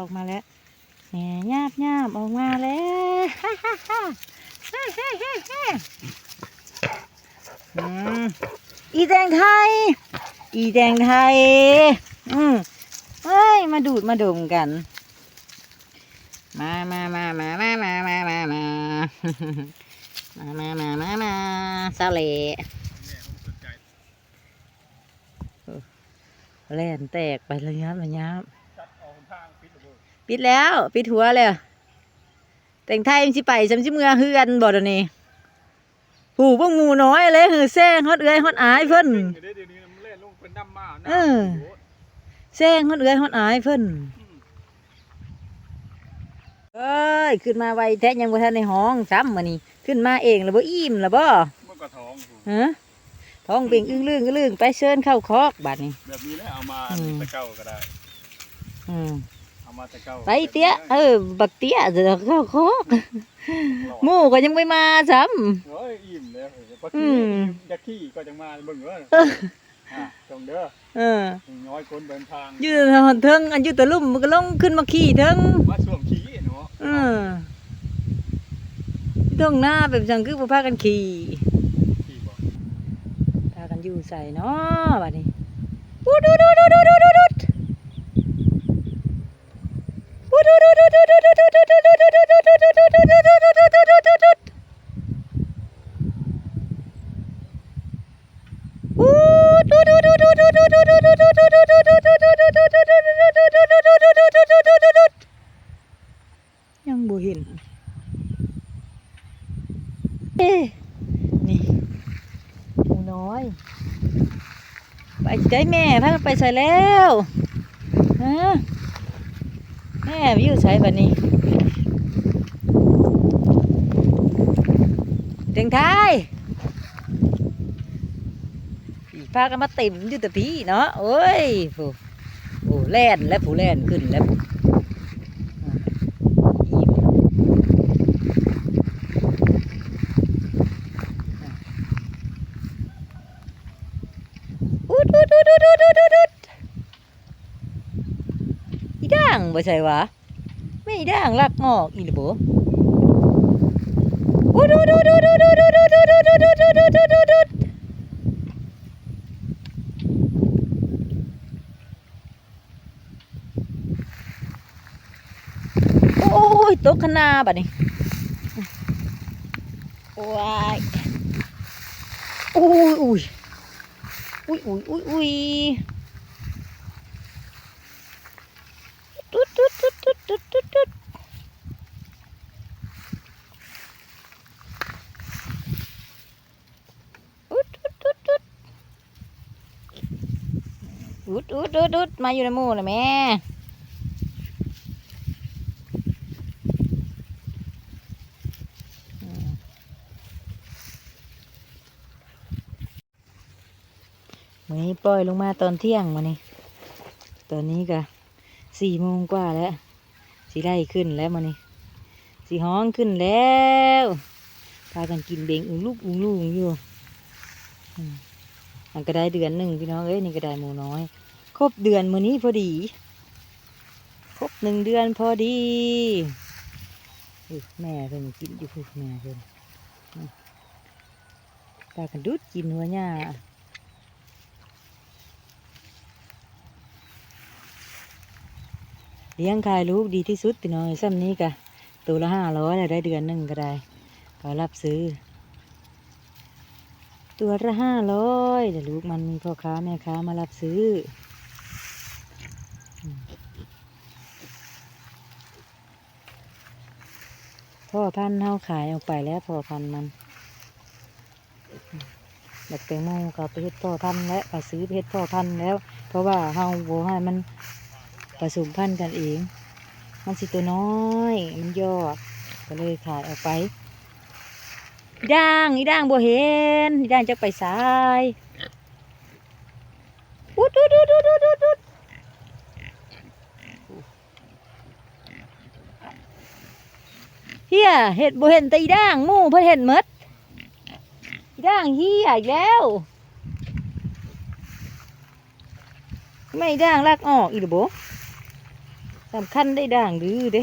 ออกมาแล้วแหน่ยาบยาบออกมาแล้วฮ่าฮ่าฮ่าฮ่าฮ่าฮ่าอีแดงไทย อีแดงไทย อืมเฮ้ย มาดูดมาดมกัน มามามามามามามามามามามามามามาซาเลแล่นแตกไประยะบระยับ ปิดแล้ว ปิดหัวเลยแต่งไทยมันสิไปจำชิเมือเฮือนบ่ดนี้ผูพวกงูน้อยเลยหือแซงฮอดเอื้อยฮอดอายเพิ่นเออแซงฮอดเอื้อยฮอดอายเพิ่นเอ้ยขึ้นมาไวแท้ยังบ่ทันในห้องซ้ำมานี่ขึ้นมาเองแล้วบ่อิ่มแล้วบ่ทองฮะท้องเบ่งอึ้งลื่นก็ลื่นไปเชิญเข้าคอกบัดนี้แบบนี้แล้วเอามาตะเก้าก็ได้ อืม ไปเตี้ยเออ บักเตี้ยเดี๋ยวเขาคอกหมู่ก็ยังไม่มาซ้ำโอ้ยอิ่มแล้วบักขี้จะขี้ก็ยังมาเบิ่งเออจงเด้อเออน้อยคนเดินทางยืดนเทิงอันยืดตะลุ่มมันก็ลงขึ้นมาขี่เทิงมาสวมขี่เนาะเออเทิงหน้าแบบจังคือผู้พากันขี่พากันอยู่ใส่เนาะบัดนี้ดูดูดูดูดูดูดู ยังบ่เห็นเอ๊นี่หนูน้อย ไปใจแม่พาไปใส่แล้วฮะ ม่วิวใช้แบบนี้เตียงไทยผีพากันมาเต็มอยู่แต่พี่เนาะโอ้ยผู้ผู้แล่นและผู้แล่นขึ้นแล้วดูดูดูดูดูดูดูดดังไม่ใช่วะ ด่างลักงอกอีหรือบ่อุดอุดอุดอุดอุดอุดอุดอุดอุดอุดอุดอุดอุดอุดอุดโอ้ยตกขนาบัดนี้ว้ายอุ้ยอุ้ยอุ้ยอุ้ยอุ้ยอุ้ยตุ๊ดตุ๊ดตุ๊ดตุ๊ดตุ๊ดตุ๊ดตุ๊ดอุดอุดอุดอุด อุดอุดอุดอุดมาอยู่ในหมู่เลยแม่อืมมื้อนี้ปล่อยลงมาตอนเที่ยงมานี่ตอนนี้ก็สี่โมงกว่าแล้วสีไล่ขึ้นแล้วมานี่สีห้องขึ้นแล้วพากันกินเบงอุ้งลูกอุ้งลูกอยู่อื มอันก็ได้เดือนหนึ่งพี่น้องเอ้ยนี่ก็ได้หมูน้อย ครบเดือนมือนี้พอดี ครบหนึ่งเดือนพอดีแม่เพิ่นกินอยู่พูดแม่เพิ่นอืมพากันดูดกินหัวหญ้าเลี้ยงขายลูกดีที่สุดพี่น้อยซ้ำนี้กะตัวละห้าร้อยได้เดือนหนึ่งก็ได้ ก็รับซื้อ ตัวละห้าร้อยแต่ลูกมันมีพ่อค้าแม่ค้ามารับซื้อ พ่อพันเฮาขายออกไปแล้วพ่อพันมันแบบแตงโมก็ไปเฮ็ดพ่อพันแล้วก็ซื้อไปเฮ็ดพ่อพันแล้ว เพราะว่าเฮาโบให้มันผสมพันธุ์กันเอง มันสิตัวน้อย มันยอดก็เลยขายออกไป ด่างอีด่างบ่เห็นอีด่างจะไปสายอุดอุดอุดอุดอุดอุดอุดเฮียเห็ดบ่เห็นแต่อีด่างมู่เพิ่นเห็นมดอีด่างเฮียอีกแล้วไม่ด่างลากออกอีหรือบ่สำคัญได้ด่างดื้อเด้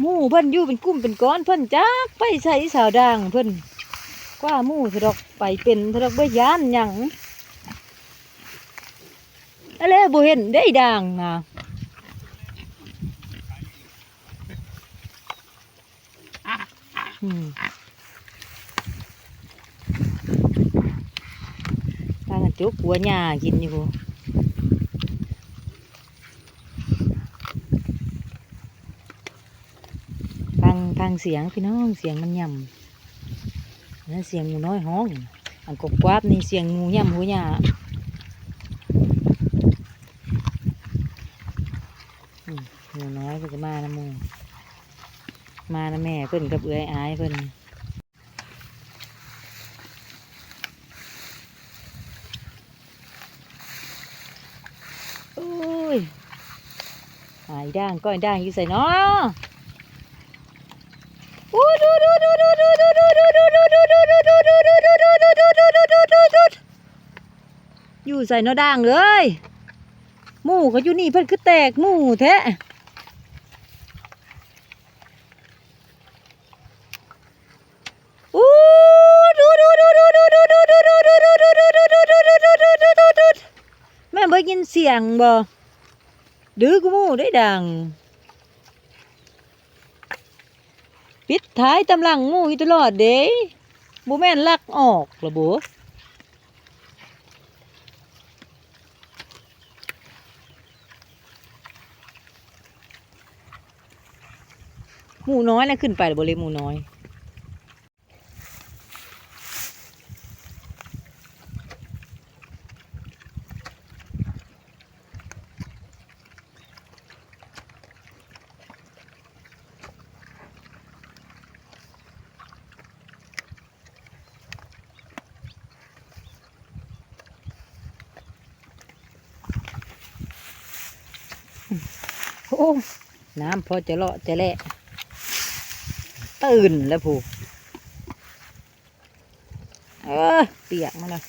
หมู่เพิ่นอยู่เป็นกลุ่มเป็นก้อนเพิ่นจักไปใส่สาวด่างเพิ่นกว่าหมู่ทะดอกไปเป็นทะดอกบ่ยานหยังอะไรบ่เห็นได้ด่างนะอืมทาจุกหัวหญ้ากินอยู่พูฟังฟัง เสียงพี่น้องเสียงมันย่ำนั่นเสียงงูน้อยห้องอันกบกวาบนี่เสียงงูย่ำหัวหญ้าอืมงูน้อยเพิ่นก็มานะมูมานะแม่เพิ่นกับเอื้อยอายเพิ่นโอ้ยหายด่างก้อยด่างอยู่ใส่เนาะ อยู่ใส่นอด่างเลยหมู่เขาอยู่นี่เพิ่นคือแตกหมู่แท้แม่บ่ยินเสียงบ่ดื้อกูมูได้ดัง ท้ายตำลังงูอยู่ตลอดเด้บุแม่นลักออกละบุหมูน้อยนะขึ้นไปแล้วบ่เลยหมูน้อย โอ้น้ำพอจะเลาะจะและตื่นแล้วผูกเออเปียกมาแล้ว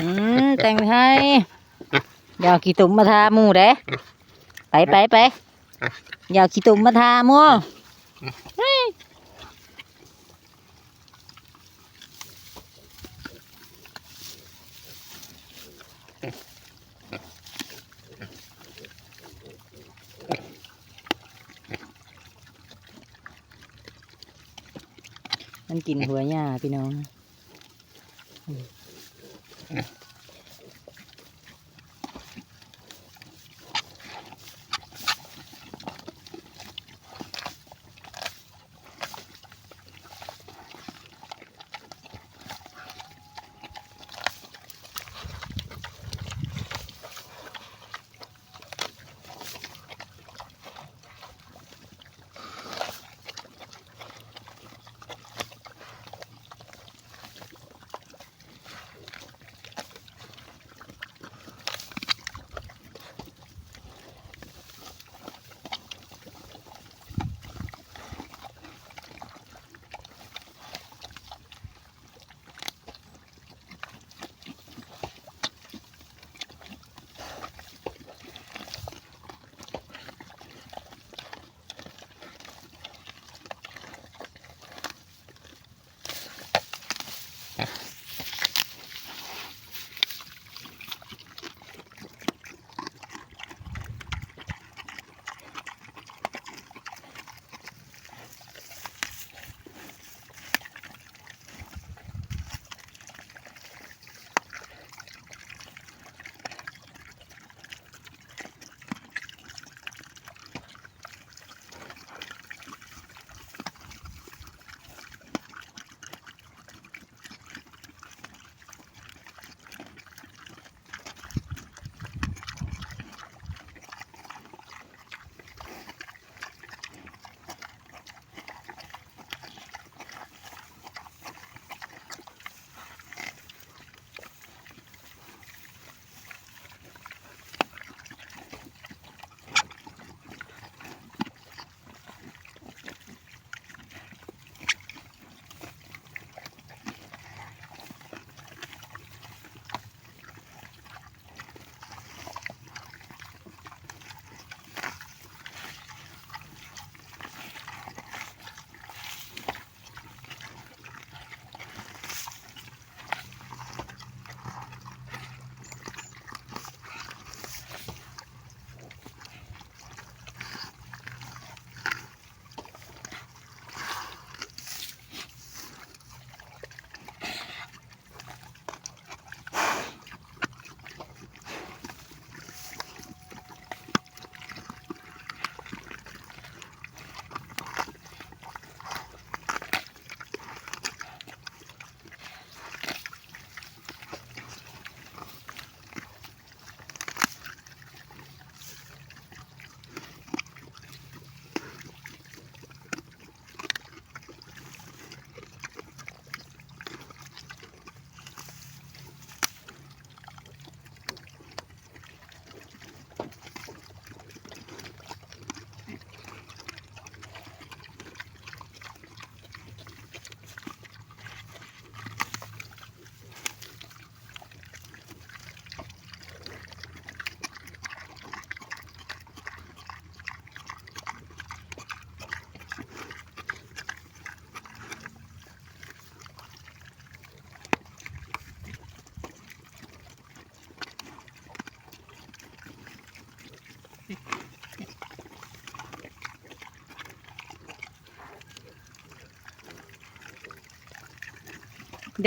อืมแต่งไทยอยาเอาขี้ตุ่มมาทาหมูเด้ไปไปไปอยาเอาขี้ตุ่มมาทาหมูเฮ้ยมันกินหัวหญ้าพี่น้อง Yeah.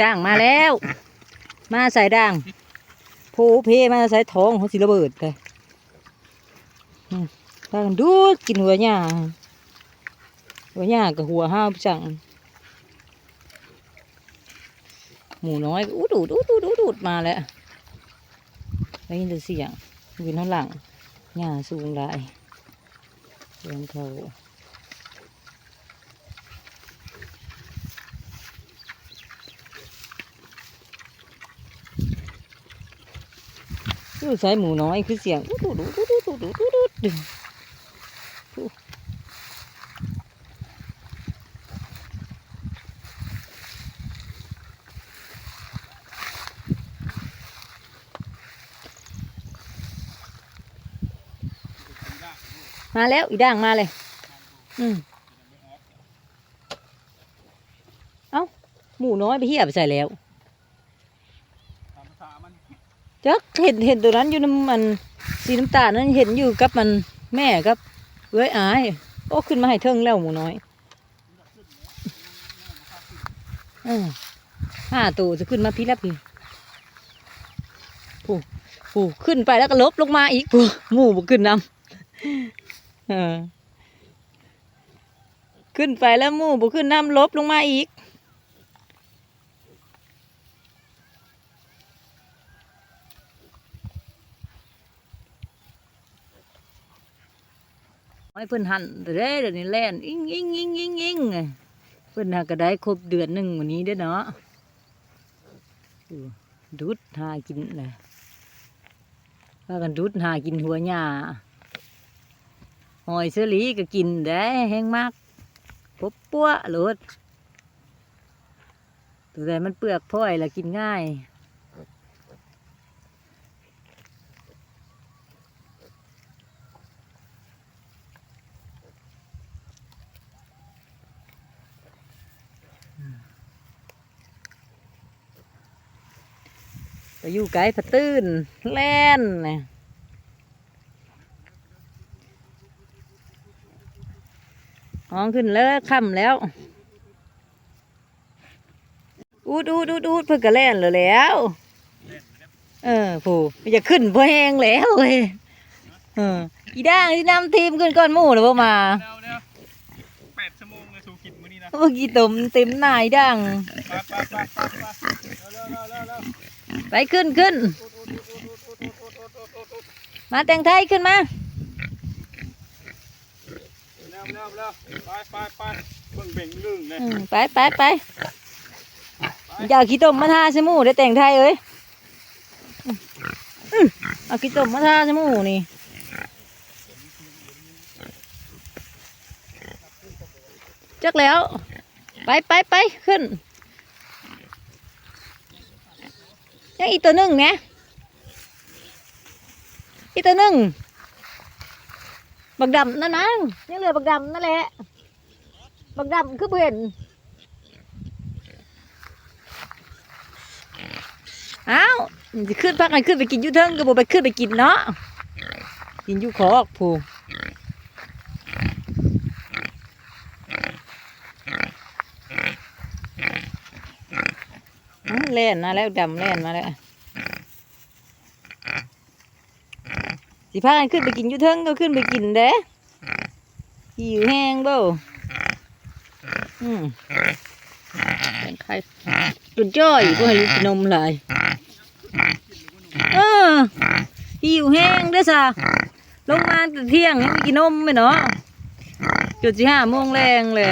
ด่างมาแล้ว มาใส่ด่างโผเพมาใส่ท้องเขาสิระเบิดเลยอืมพากันดูดกินหัวหญ้าหัวหญ้ากับหัวห้าวจังหมูน้อยอู้ดูดอู้ดูดอู้ดูดมาแล้วได้ยินแต่เสียงยืนข้างหลังหญ้าสูงหลายเสียงเขา อยู่สายหมูน้อยคือเสียงดูดูดูดูดูดูดูดูดูมาแล้วอีด่างมาเลย อืมเอ้า หมูน้อยไปเหียบใส่แล้ว จักเห็นเห็นตัวนั้นอยู่น้ำมันสีน้ำตาลนั้นเห็นอยู่กับมันแม่กับเอ้ยอายโอ้ขึ้นมาให้เทิงแล้วหมูน้อยอห้าตัวจะขึ้นมาพี่แล้วพี่ผู้ผู้ขึ้นไปแล้วก็ลบลงมาอีกผู้หมูบ่ขึ้นนำเออขึ้นไปแล้วหมูบ่ขึ้นน้ำลบลงมาอีก ไอ้เพิ่นหันเด้เดี๋ยวนี้แล่นอิงอิงอิงอิงอิงไงเพิ่นหาก็ได้ครบเดือนหนึ่งวันนี้เด้อเนาะดูดหากินเลยพากันดูดหากินหัวหญ้าหอยเสลีก็กินได้แห้งมากปบปั้วโหลดตัวใดมันเปลือกพ้อยละกินง่าย ไปอยู่ไกลผะตื้นแล่นน่ะห้องขึ้นแล้วค่ำแล้ว อูดอูดอูดอูดเพิ่งกระแล่นเลยแหล้ว เออผู้มันจะขึ้นพอแห้งแล้วเว้ยเอออีด่างที่นำทีมขึ้นก้อนหมู่หรือเปล่ามาแล้วแล้วแปดชั่วโมงเลยสูกินมื้อนี้นะเมื่อกี้ตุ่มเต็มหนายด่างไปไปไปไปไปเร็วเร็วเร็วเร็ว ไปขึ้นขึ้น มาแต่งไทยขึ้นมาเร็วเร็วเร็วไปไปไปเบิ่งเบ่งลึงเลยอืมไปไปไปอย่าเอาขี้ต้มมาทาใส่หมูได้แต่งไทยเอ้ยอืมอืมเอาขี้ต้มมาทาใส่หมูนี่ จักแล้ว ไปไปไปขึ้น ยังอีตัวหนึ่งเนี่ยอีตัวหนึ่งบักดำนั่นนะยังเหลือบักดำนั่นแหละบักดำคือเพื่นอ้าวจะขึ้นพักกันขึ้นไปกินยูเทิงก็บอกไปขึ้นไปกินเนาะกินยูคอกผู อ้าวเล่นมาแล้วดำเล่นมาแล้วสิพากันขึ้นไปกินยูเทิงก็ขึ้นไปกินเด้หิวแห้งเบ้าอืมเป็นใครตุนจ้อยก็ให้ลูกกินนมหลายเออหิวแห้งเด้อซะลงมาแต่เที่ยงยังไม่กินนมไหมเนาะจุดสิห้าโมงแรงเลย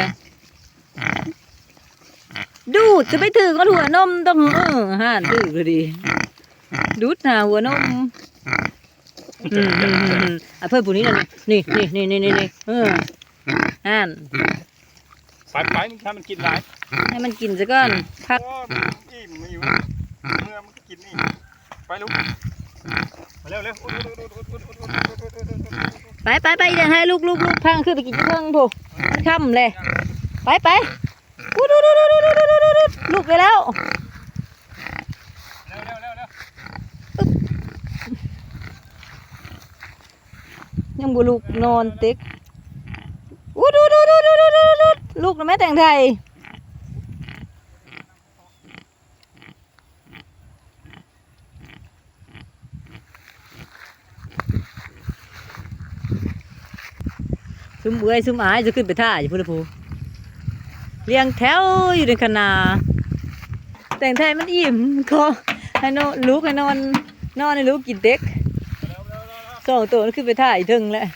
ดูดจะไปถือก็หัวนมต้องเออห่านถือพอดี ดูดหนาหัวนมอะเพื่อนผู้นี้นะนี่นี่นี่นี่นี่นี่เออห่านไปไปนี่แค่มันกินหลายให้มันกินซะก่อนพักโอ้ยอิ่มไม่อยู่เมื่อมันกินนี่ไปลูกมาเร็วเร็วไปไปไปเดี๋ยวให้ลูกลูกลูกพังขึ้นไปกินที่เพิ่งผูมันค่ำเลยไปไปดูดูดูดูดูดู ลูกไปแล้วเร็วเร็วเร็วเร็วยังบุลูกนอนติ๊กอู้ดูดูดูดูดูดูดูลูกนะแม่แต่งไทยซุมเอ้ยซุมอายจะขึ้นไปท่าอยู่พูดพูเรียงแถวอยู่ในคณา แต่งไทยมันอิ่มก็ให้นอนลูกให้นอนนอนให้ลูกกินเด็กสองตัวมันขึ้นไปถ่ายถึงแล้ว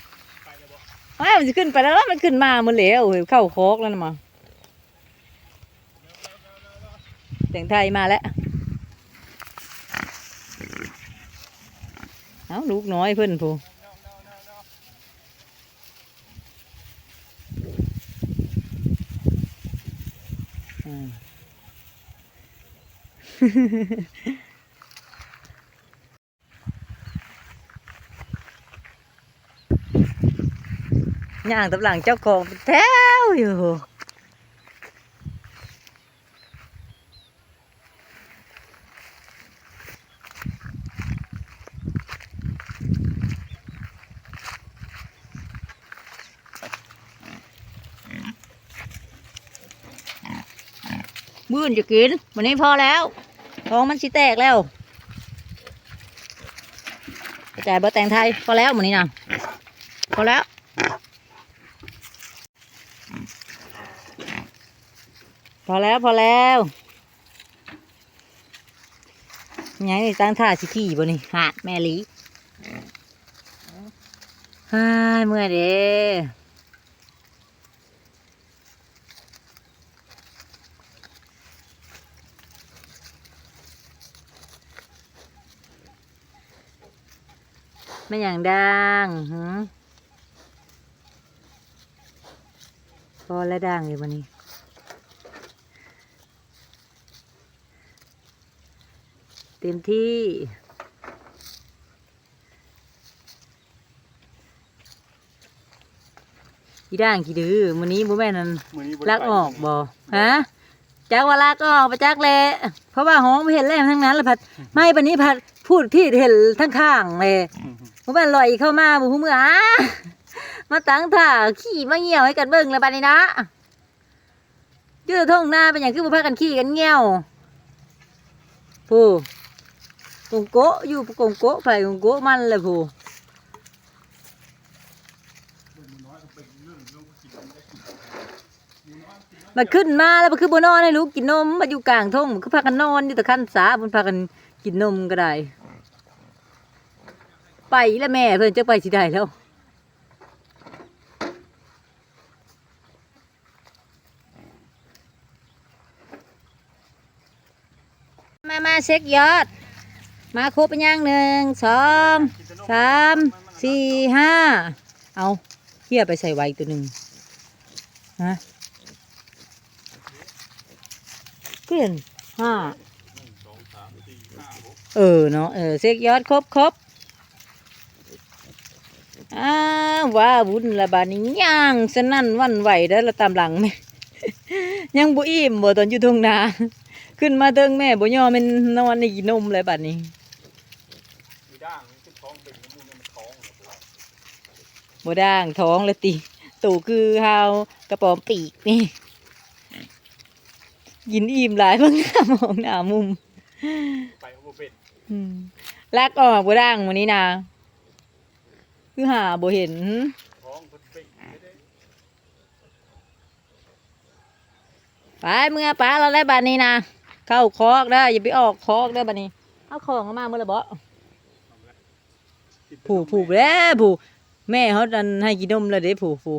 ไม่มันจะขึ้นไปแล้วมันขึ้นมาหมันเหลวเว้ยเข้าโคกแล้วนะมาแต่งไทยมาแล้วเอาลูกน้อยเพิ่อนพู ย่างตำหลังเจ้าของเป็นแถวอยู่มื่นจะกินวันนี้พอแล้ว ท้องมันสิแตกแล้วกระจายเบอร์แตงไทยพอแล้ววันนี้นะพอแล้วพอแล้วพอแล้วยังนี่ตั้งท่าสิขี่บ่นี่หาดแม่ลีฮ่ายเมื่อยเด้ ไม่อย่างดังหืมพอแล้วดังอยู่วันนี้เต็มที่กี่ด่างกี่ดื้อวันนี้บ่แม่นนั่นมื้อนี้บ่ลัได้กไปออกบ่ฮะจักว่าลักออกไปจักแลเพราะว่าห้องไม่เห็นแล่ทั้งนั้นเลยผัดไม่ปันนี้ผัด พูดที่เห็นทั้งข้างเลยอืมบ่แม่นลอยเข้ามาบ่ฮู้มืออะมาตั้งท่าขี่มาเหี่ยวให้กันเบิ่งแล้วบัดนี้นะอยืดท่องหน้าเป็นหยังคือบ่พากันขี่กันเหี่ยวผู้กงโกะอยู่กงโกะไผกงโกะมันเลยผู้มาขึ้นมาแล้วมันคือบ่นอนให้ลูกกินนมมาอยู่กลางทุ่งมันคือพากันนอนอยู่แต่คันสาเพิ่นพากัน กินนมก็ได้ ไปแล้วแม่เพิ่นจะไปสิได้แล้วมามาเช็คยอด มาครบเป็นยังหนึ่งสองสามสี่ห้าเอาเฮียไปใส่ไว้ตัวหนึ่งฮะเพื่อนห้า เออเนาะเออเช็คยอดครบครบอ้าว่าบุญละบาดนี้ย่างสนั่นวันไหวได้อละตามหลังแม่ยังบ่อิ่มบ่ตอนอยู่ทงนาขึ้นมาเติงแม่บ่ยอมเป็นนอนในกินนมเลยบัดนี้มีด่างขึ้นท้องเป็นน้ำมูกมันท้องเหรอบ่ด่างท้องเลยติตู่คือฮากระป๋อมปีกนี่กินอิ่มหลายเพิ่งหน้ามองหน้ามุม ไปเอาบ่เป็นอืมลักออกบ่ด่างวันนี้นะคือหาบ่เห็นไปเมื่อป้าเราได้บัดนี้นะเข้าคอกได้อย่าไปออกคอกได้บัดนี้ เอาของมาเมื่อละบ่ติดไปผูผูแล้วผูแม่เขาดันให้กินนมแล้วเด้ผูผู